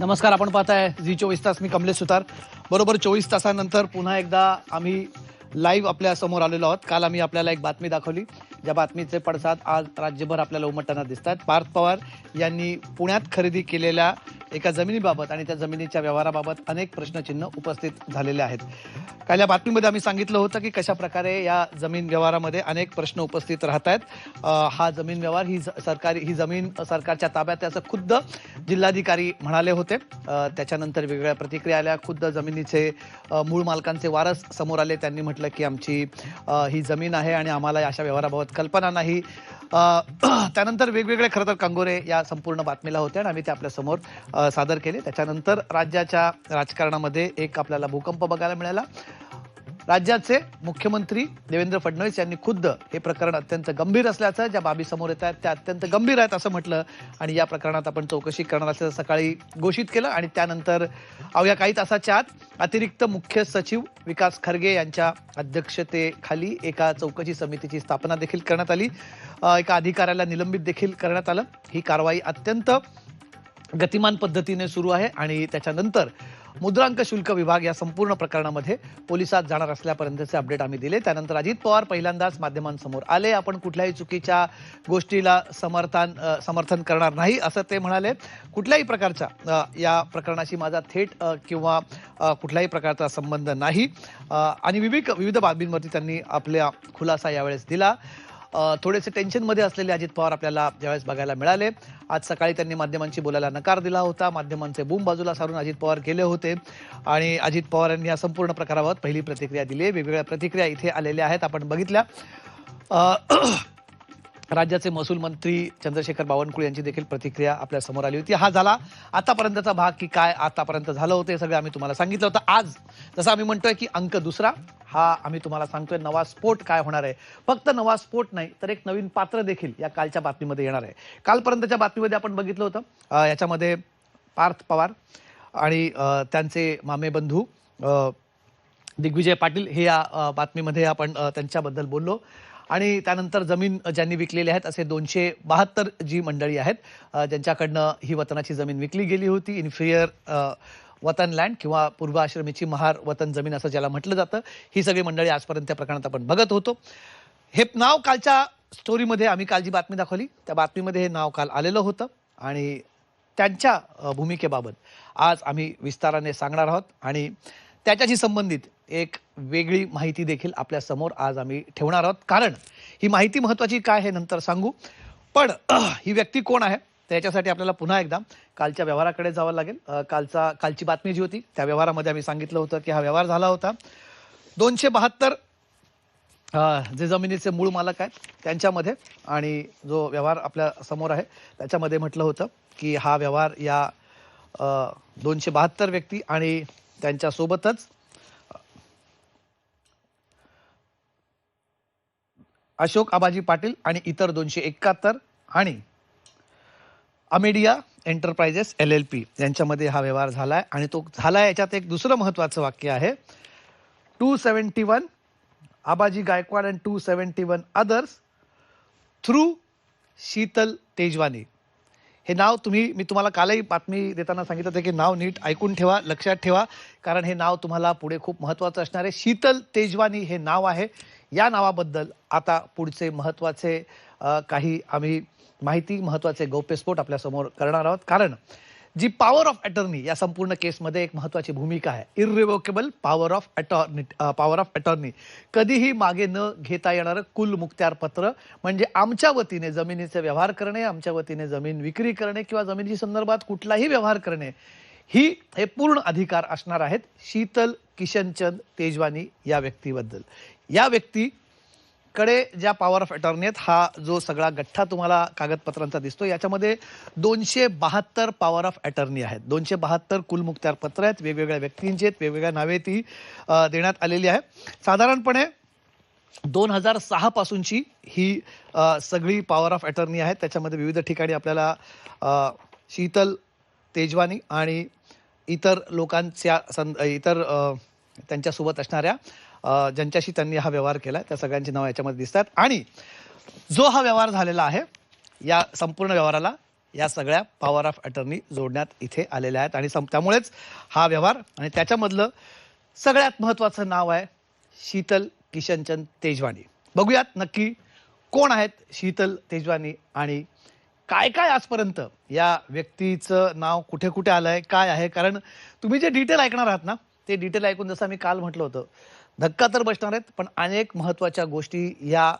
नमस्कार आपण पाहताय झी चोवीस तास. मी कमलेश सुतार. बरोबर चोवीस तासानंतर पुन्हा एकदा आम्ही लाईव्ह आपल्यासमोर आलेलो आहोत. काल आम्ही आपल्याला एक बातमी दाखवली. ज्या बातमीचे पडसाद आज राज्यभर आपल्याला उमटताना दिसतात पार्थ पवार यांनी पुण्यात खरेदी केलेल्या एका जमिनीबाबत आणि त्या जमिनीच्या व्यवहाराबाबत अनेक प्रश्नचिन्ह उपस्थित झालेले आहेत. काल या बातमीमध्ये आम्ही सांगितलं होतं की कशा प्रकारे या जमीन व्यवहारामध्ये अनेक प्रश्न उपस्थित राहत आहेत. हा जमीन व्यवहार ही ज- सरकारी ही जमीन सरकारच्या ताब्यात आहे असं खुद्द जिल्हाधिकारी म्हणाले होते. त्याच्यानंतर वेगवेगळ्या प्रतिक्रिया आल्या. खुद्द जमिनीचे मूळ मालकांचे वारस समोर आले. त्यांनी म्हटलं की आमची ही जमीन आहे आणि आम्हाला अशा व्यवहाराबाबत कल्पना नाही. त्यानंतर वेगवेगळे खरं तर कंगोरे या संपूर्ण बातमीला होते आणि आम्ही ते आपल्यासमोर सादर केले. त्याच्यानंतर राज्याच्या राजकारणामध्ये एक आपल्याला भूकंप बघायला मिळाला. राज्याचे मुख्यमंत्री देवेंद्र फडणवीस यांनी खुद्द हे प्रकरण अत्यंत गंभीर असल्याचं ज्या बाबी समोर येत आहेत त्या अत्यंत गंभीर आहेत असं म्हटलं. आणि या प्रकरणात आपण चौकशी करणार असल्याचं सकाळी घोषित केलं. आणि त्यानंतर अवघ्या काही तासाच्या आत अतिरिक्त मुख्य सचिव विकास खरगे यांच्या अध्यक्षतेखाली एका चौकशी समितीची स्थापना देखील करण्यात आली. एका अधिकाऱ्याला निलंबित देखील करण्यात आलं. ही कारवाई अत्यंत गतिमान पद्धतीने सुरू आहे आणि त्याच्यानंतर मुद्रांक शुल्क विभाग या संपूर्ण प्रकरणामध्ये पोलिसात जाणार असल्यापर्यंतचे अपडेट आम्ही दिले. त्यानंतर अजित पवार पहिल्यांदाच माध्यमांसमोर आले. आपण कुठल्याही चुकीच्या गोष्टीला समर्थन समर्थन करणार नाही असं ते म्हणाले. कुठल्याही प्रकारच्या या प्रकरणाशी माझा थेट किंवा कुठल्याही प्रकारचा संबंध नाही. आणि विविध विविध बाबींवरती त्यांनी आपल्या खुलासा यावेळेस दिला. थोडेसे टेन्शनमध्ये असलेले अजित पवार आपल्याला ज्यावेळेस बघायला मिळाले. आज सकाळी त्यांनी माध्यमांशी बोलायला नकार दिला होता. माध्यमांचे बूम बाजूला सारून अजित पवार गेले होते. आणि अजित पवार यांनी या संपूर्ण प्रकाराबाबत पहिली प्रतिक्रिया दिली वेगवेगळ्या प्रतिक्रिया इथे आलेल्या आहेत. आपण बघितल्या. राज्याचे महसूल मंत्री चंद्रशेखर बावनकुळे यांची देखील प्रतिक्रिया आपल्यासमोर आली होती. हा झाला आतापर्यंतचा भाग की काय आतापर्यंत झालं होतं हे सगळं आम्ही तुम्हाला सांगितलं होतं. आज जसं आम्ही म्हणतोय की अंक दुसरा हा आम्ही तुम्हाला सांगतोय नवा स्फोट काय होणार आहे. फक्त नवा स्फोट नाही तर एक नवीन पात्र देखील या कालच्या बातमीमध्ये येणार आहे. कालपर्यंतच्या बातमीमध्ये आपण बघितलं होतं याच्यामध्ये पार्थ पवार आणि त्यांचे मामेबंधू दिग्विजय पाटील हे या बातमीमध्ये आपण त्यांच्याबद्दल बोललो. आणि त्यानंतर जमीन ज्यांनी विकलेली आहेत असे दोनशे बहात्तर जी मंडळी आहेत ज्यांच्याकडनं ही वतनाची जमीन विकली गेली होती. इन्फिरियर वतन लँड किंवा पूर्व आश्रमीची महार वतन जमीन असं ज्याला म्हटलं जातं ही सगळी मंडळी आजपर्यंत त्या प्रकरणात आपण बघत होतो. हे नाव कालच्या स्टोरीमध्ये आम्ही काल जी बातमी दाखवली त्या बातमीमध्ये हे नाव काल आलेलं होतं आणि त्यांच्या भूमिकेबाबत आज आम्ही विस्ताराने सांगणार आहोत आणि त्याच्याशी संबंधित एक वेगळी माहिती देखील आपल्यासमोर आज आम्ही ठेवणार आहोत. कारण ही माहिती महत्वाची काय हे नंतर सांगू. पण ही व्यक्ती कोण आहे? त्याच्यासाठी आपल्याला पुन्हा एकदा कालच्या व्यवहाराकडे जावं लागेल. कालचा कालची बातमी जी होती त्या व्यवहारामध्ये आम्ही सांगितलं होतं की हा व्यवहार झाला होता. दोनशे बहात्तर जे जमिनीचे मूळ मालक आहेत त्यांच्यामध्ये आणि जो व्यवहार आपल्यासमोर आहे त्याच्यामध्ये म्हटलं होतं की हा व्यवहार या दोनशे बहात्तर व्यक्ती आणि त्यांच्यासोबतच अशोक आबाजी पाटील आणि इतर दोनशे एकाहत्तर आणि Amadea enterprises L L P यांच्यामध्ये हा व्यवहार झाला आहे आणि तो झालाय याच्यात एक दुसरं महत्त्वाचं वाक्य आहे. Two seventy one Abaji Gaikwad and two seventy one others through Sheetal Tejwani. हे नाव तुम्ही मी तुम्हाला कालही बातमी देताना सांगितलं होतं की नाव नीट ऐकून ठेवा लक्षात ठेवा कारण हे नाव तुम्हाला पुढे खूप महत्त्वाचं असणार आहे. शीतल तेजवानी हे नाव आहे. या नावाबद्दल आता पुढचे महत्त्वाचे काही आम्ही माहिती महत्त्वाचे गौप्यस्फोट आपल्यासमोर करणार आहोत. कारण जी पॉवर ऑफ अटॉर्नी या संपूर्ण केसमध्ये एक महत्त्वाची भूमिका आहे. Irrevocable power of attorney power of attorney कधीही मागे न घेता येणारं कुल मुक्त्यार पत्र म्हणजे आमच्या वतीने जमिनीचे व्यवहार करणे आमच्या वतीने जमीन विक्री करणे किंवा जमिनी संदर्भात कुठलाही व्यवहार करणे ही हे पूर्ण अधिकार असणार आहेत शीतल किशनचंद तेजवानी या व्यक्तीबद्दल. या व्यक्ती कडे ज्या पॉवर ऑफ अटॉर्नी आहेत हा जो सगळा गठ्ठा तुम्हाला कागदपत्रांचा दिसतो याच्यामध्ये दोनशे बहात्तर पॉवर ऑफ अटर्नी आहेत. दोनशे बहात्तर कुलमुक्त्यार पत्र आहेत वेगवेगळ्या व्यक्तींची आहेत वेगवेगळ्या नावे ती देण्यात आलेली आहे. साधारणपणे दोन हजार सहा पासूनची ही सगळी पॉवर ऑफ अटर्नी आहे. त्याच्यामध्ये विविध ठिकाणी आपल्याला शीतल तेजवानी आणि इतर लोकांच्या सं इतर त्यांच्यासोबत असणाऱ्या ज्यांच्याशी त्यांनी हा व्यवहार केला त्या सगळ्यांची नावं याच्यामध्ये दिसतात. आणि जो हा व्यवहार झालेला आहे या संपूर्ण व्यवहाराला या सगळ्या पॉवर ऑफ अटर्नी जोडण्यात इथे आलेल्या आहेत. आणि सं त्यामुळेच हा व्यवहार आणि त्याच्यामधलं सगळ्यात महत्त्वाचं नाव आहे शीतल किशनचंद तेजवानी. बघूयात नक्की कोण आहेत शीतल तेजवानी आणि काय काय आजपर्यंत या व्यक्तीचं नाव कुठे कुठे आलं आहे काय आहे? कारण तुम्ही जे डिटेल ऐकणार आहात ना ते डिटेल ऐकून जसं मी काल म्हटलं होतं धक्का तर बसणार आहेत पण अनेक महत्त्वाच्या गोष्टी या